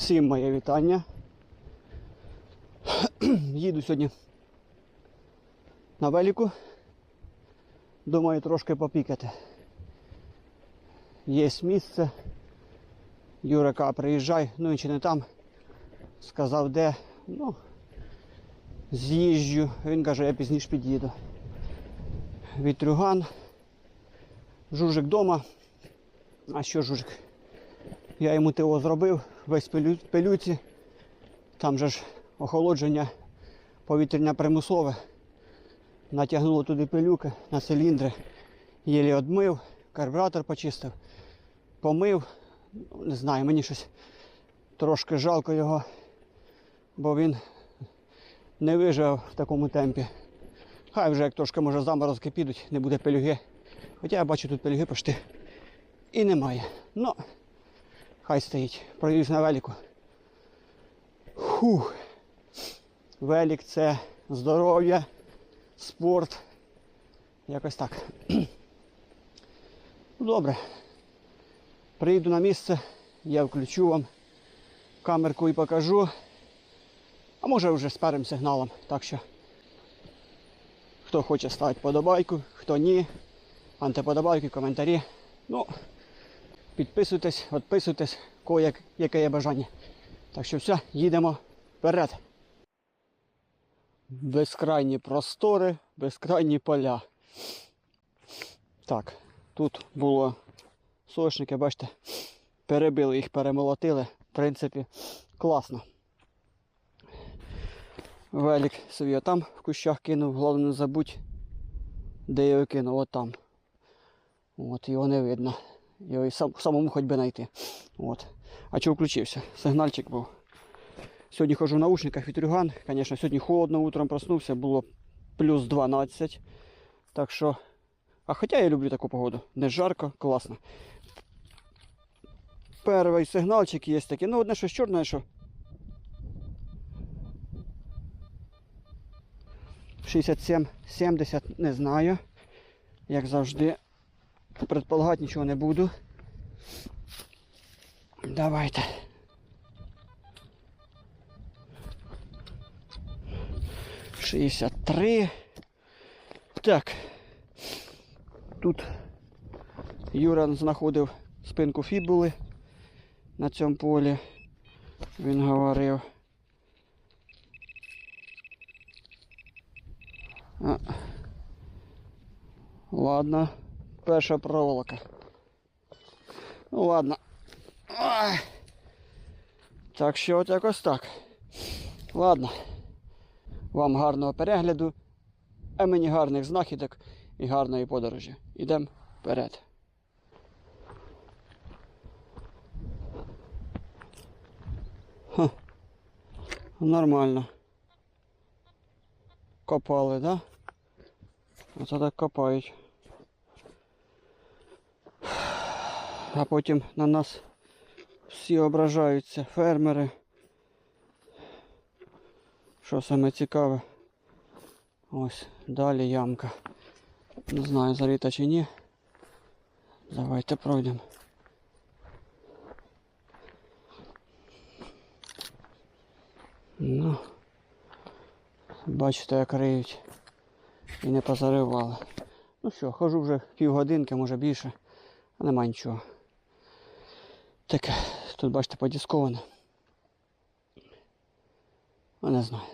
Всім моє вітання. Їду сьогодні на велику. Думаю, трошки попікати. Є місце. Юрика, приїжджай, ну він чи не там. Сказав, де. Ну, з'їжджу. Він каже, я пізніше під'їду. Вітрюган. Жужик вдома. А що жужик? Я йому ТО зробив, весь пилю, пилюці. Там же ж охолодження повітряне примусове. Натягнуло туди пилюки на циліндри. Єлі одмив, карбюратор почистив, помив. Не знаю, мені щось трошки жалко його, бо він не вижив в такому темпі. Хай вже як трошки може заморозки підуть, не буде пелюги. Хоча я бачу тут пелюги почти і немає. Ну, хай стоїть. Проїдусь на велику. Фух. Велик це здоров'я, спорт. Якось так. Ну, Добре. Приїду на місце, я включу вам камерку і покажу. А може вже з першим сигналом. Так що, хто хоче ставити подобайку, хто ні, антиподобайки, коментарі. Ну, підписуйтесь, відписуйтесь, кого як, яке є бажання. Так що все, їдемо вперед. Безкрайні простори, безкрайні поля. Так, тут було сошники, бачите, перебили їх, перемолотили. В принципі, класно. Велик собі отам в кущах кинув, головне не забудь, де я його кинув, от там. От, його не видно. Його і сам, самому хоч би знайти. От. А чого включився? Сигнальчик був. Сьогодні ходжу в наушниках вітрюган. Звісно, сьогодні холодно, утром проснувся, було плюс 12. Так що. А хоча я люблю таку погоду. Не жарко, класно. Перший сигнальчик є такий. Ну, одне щось чорне, що. 67, 70, не знаю. Як завжди. Предполагати нічого не буду. Давайте. Шістдесят три. Так. Тут Юра знаходив спинку фібули на цьому полі. Він говорив. А. Ладно, перша проволока. Ну ладно. Так що от якось так. Ладно. Вам гарного перегляду, а мені гарних знахідок і гарної подорожі. Ідемо вперед. Ха. Нормально. Копали, да? Оце так копають. А потім на нас всі ображаються, фермери. Що саме цікаве? Ось, далі ямка. Не знаю, зарита чи ні. Давайте пройдемо. Ну, бачите, як риють. І не позаривали. Ну що, хожу вже півгодинки, може більше, а нема нічого. Таке, тут бачите, подісковане. А не знаю.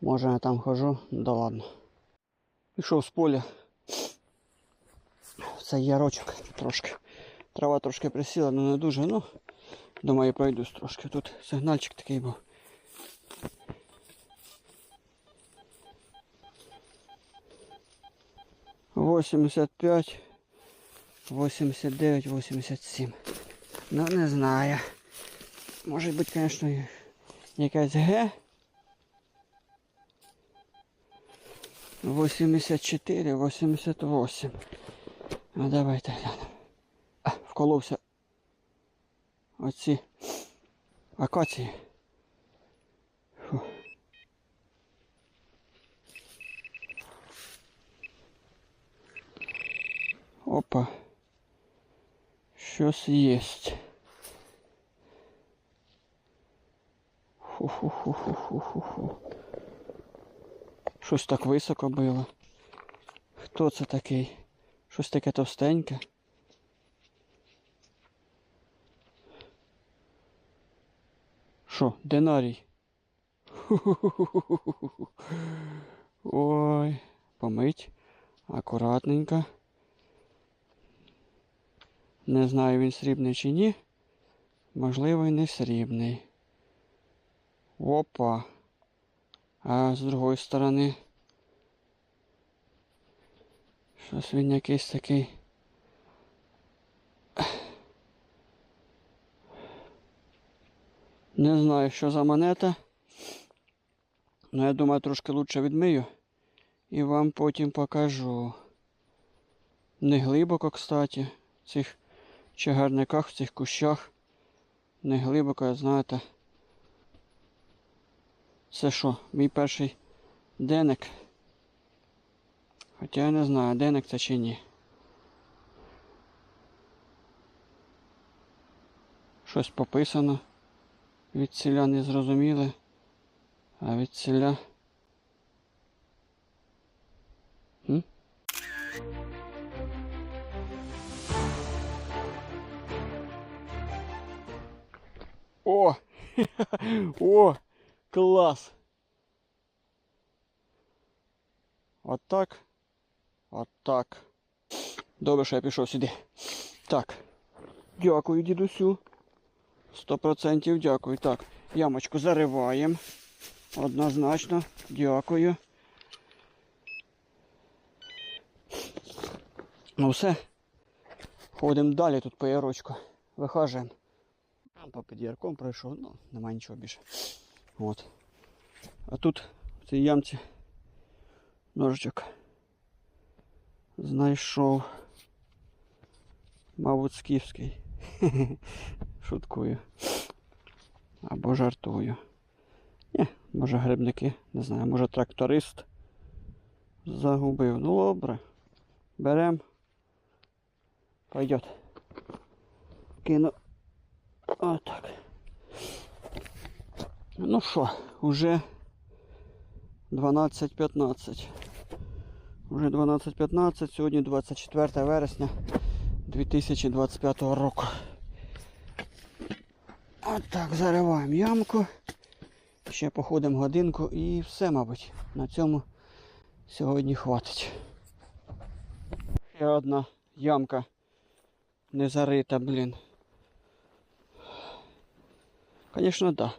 Може я там хожу, да ладно. Пішов з поля. В цей ярочок трошки. Трава трошки присіла, але не дуже, ну думаю пройдусь трошки. Тут сигнальчик такий був. Восемьдесят пять, восемьдесят девять, восемьдесят семь. Ну не знаю. Може бути, звісно, якась Г. 84, 88. Ну давайте глянемо. А, вколовся оці акації. Фу. Опа. Щось єсть. Ху-ху-ху-ху-ху-ху. Щось так високо було. Хто це такий? Щось таке товстеньке. Що, динарій? Ху-ху-ху-ху-ху-ху. Ой, помить. Акуратненько. Не знаю, він срібний чи ні. Можливо, і не срібний. Опа. А з другої сторони. Щось він якийсь такий. Не знаю, що за монета. Ну, я думаю, трошки лучше відмию. І вам потім покажу. Не глибоко, кстати, цих чагарниках, в цих кущах. Не глибоко, знаєте. Це що, мій перший деник. Хоча я не знаю, деник це чи ні. Щось пописано. Від ціля не зрозуміли. А від ціля. О! О! Клас! Отак. Отак. Добре, що я пішов сюди. Так. Дякую, дідусю. Сто процентів дякую. Так, ямочку зариваємо. Однозначно. Дякую. Ну все. Ходимо далі тут по ярочку. Вихажуємо. Там попід ярком пройшов, ну, нема нічого більше. От. А тут в цій ямці ножичок знайшов. Мабуть, скіфський. Шуткую. Або жартую. Ні, може грибники, не знаю, може тракторист загубив. Ну добре. Берем. Пойдет. Кину. Отак. Ну що, уже 12.15. Уже 12.15, сьогодні 24 вересня 2025 року. Отак, зариваємо ямку. Ще походимо годинку і все, мабуть, на цьому сьогодні хватить. Ще одна ямка не зарита, блін. Звісно, так. Да.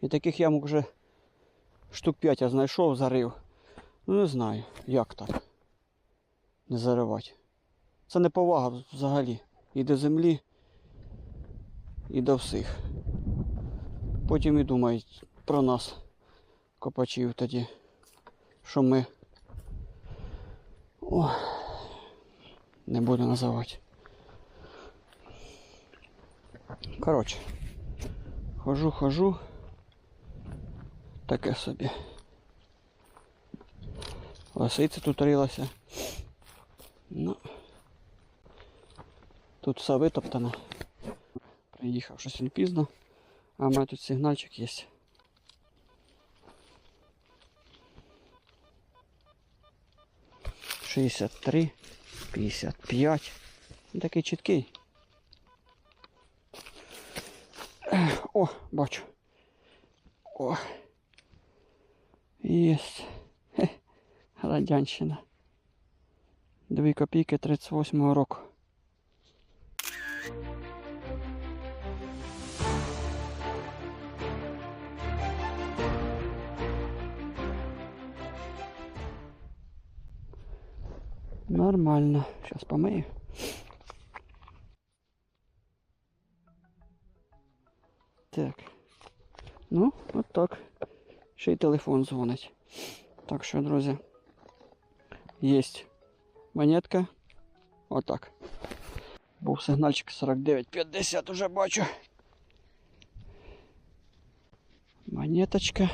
І таких ямок вже штук 5 я знайшов, зарив. Ну не знаю, як так. Не заривати. Це не повага взагалі. І до землі, і до всіх. Потім і думають про нас, копачів тоді, що ми О, не буду називати. Коротше, хожу, хожу. Таке собі. Лисиця тут рилася. Ну, тут все витоптано. Приїхав щось він пізно, а в мене тут сигнальчик є. Шістдесят три, п'ятдесят п'ять. Такий чіткий. О, бачу. О. Єсть. Хе. Радянщина. Дві копійки 38-го року. Нормально. Сейчас помию. Так. Ну, от так. Ще й телефон дзвонить. Так що, друзі, є монетка. Отак. Був сигнальчик 49,50 уже бачу. Монеточка.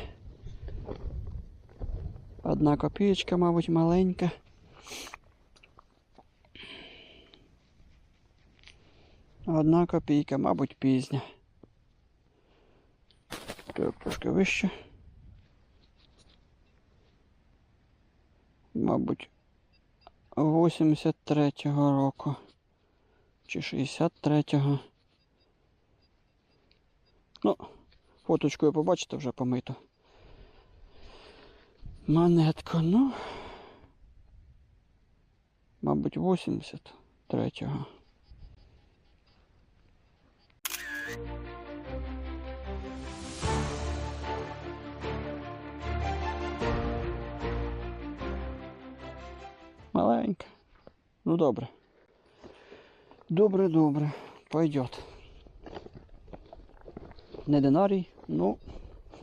Одна копієчка, мабуть, маленька. Одна копійка, мабуть, пізня. Вище. Мабуть, 83-го року. Чи 63-го. Ну, фоточкою побачите вже помито. Монетка, ну. Мабуть, 83-го. Маленька. Ну добре. Добре, добре. Пойдет. Не динарій, ну.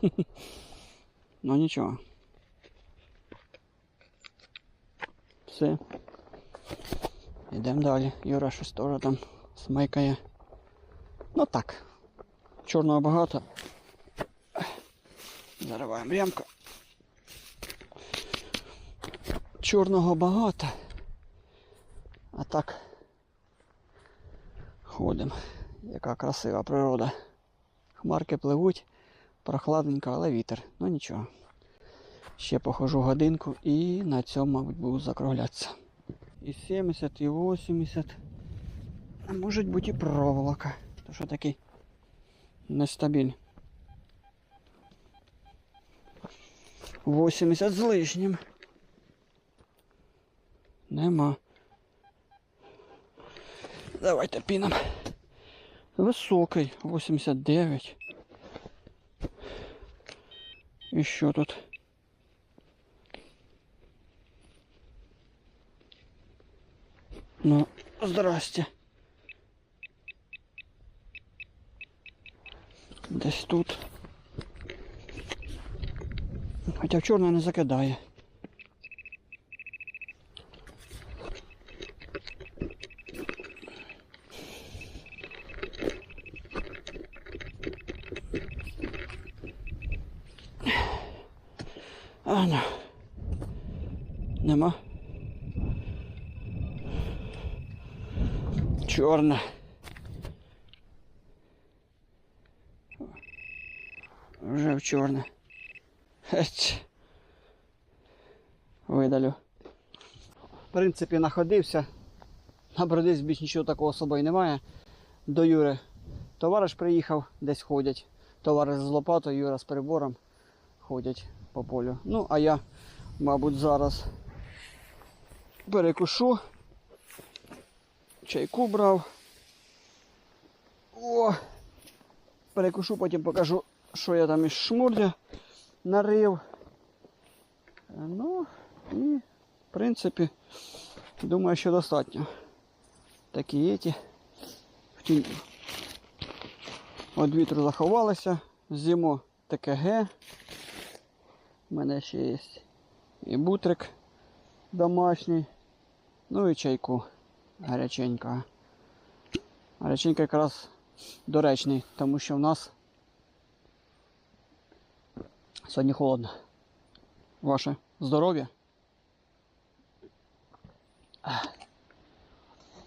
ну нічого. Все. Йдемо далі. Юра щось теж там смикає. Ну так. Чорного багато. Зариваємо ремку. Чорного багато. Так ходимо. Яка красива природа. Хмарки пливуть, прохладненько, але вітер. Ну нічого. Ще похожу годинку і на цьому, мабуть, буду закруглятися. І 70, і 80. А може бути і проволока. То що такий нестабільний. 80 з лишнім. Нема. Давайте піном. Високий, 89. І що тут? Ну, здрасте. Десь тут. Хоча в чорне не закидає. А, ну. Нема. Чорна. Вже в чорне. Видалю. В принципі, находився. На бродись більш нічого такого собою немає. До Юри. Товариш приїхав, десь ходять. Товариш з лопатою, Юра з прибором ходять по полю. Ну, а я, мабуть, зараз перекушу. Чайку брав. О! Перекушу, потім покажу, що я там із шмурдя нарив. Е, Ну, і, в принципі, думаю, що достатньо. Такі є ті. От вітру заховалися. Зимо ТКГ. У мене ще є і бутрик домашній. Ну і чайку гаряченька. Гаряченька якраз доречний, тому що в нас сьогодні холодно. Ваше здоров'я.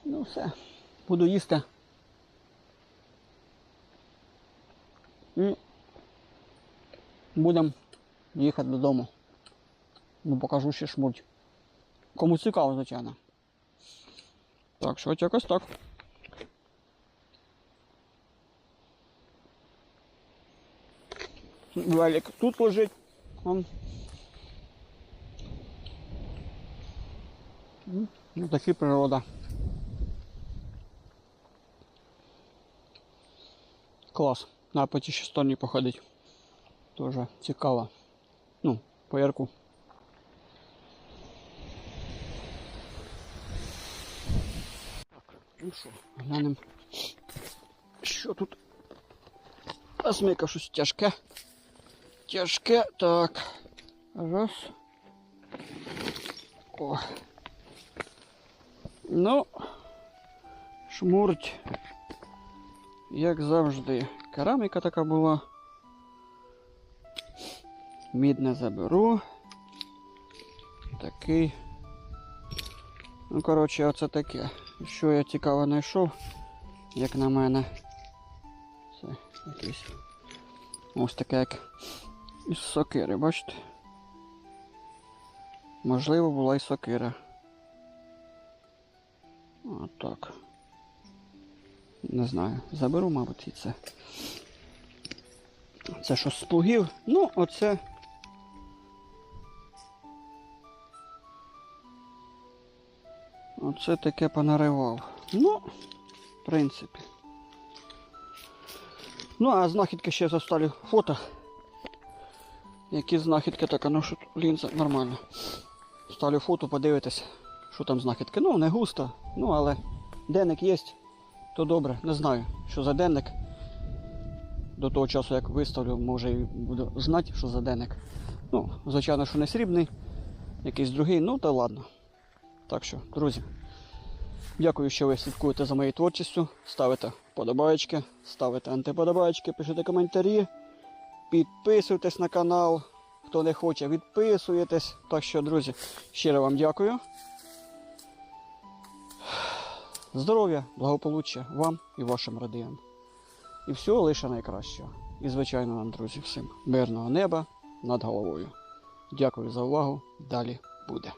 Ну все, буду їсти. І будемо їхати додому. Ну покажу ще шмуть. Кому цікаво, звичайно. Так, що от якось так. Велик тут лежить. Вон. М, Ну, такі природа. Клас. На по тій ще стороні походить. Тоже цікаво. По ярку. Так, ну що, глянемо. Що тут? Осмика щось тяжке. Тяжке, так. Раз. О. Ну, шмурть. Як завжди. Кераміка така була. Мідне заберу. Такий. Ну, коротше, оце таке. Що я цікаво знайшов, як на мене. Це якийсь ось таке як Із сокири, бачите? Можливо, була і сокира. Отак. Не знаю. Заберу, мабуть, і це. Це що з плугів. Ну, оце. Оце таке понаривав. Ну, в принципі. Ну, а знахідки ще застали фото. Які знахідки, так, ну що лінза нормально. Ставлю фото, подивитись, що там знахідки. Ну, не густо, ну але денник є, то добре. Не знаю, що за денник. До того часу, як виставлю, може і буду знати, що за денник. Ну, звичайно, що не срібний, якийсь другий, ну та ладно. Так що, друзі, дякую, що ви слідкуєте за моєю творчістю. Ставите вподобаєчки, ставите антиподобаєчки, пишете коментарі, підписуйтесь на канал. Хто не хоче, відписуєтесь. Так що, друзі, щиро вам дякую. Здоров'я, благополуччя вам і вашим родинам. І всього лише найкращого. І, звичайно, вам, друзі, всім мирного неба над головою. Дякую за увагу. Далі буде.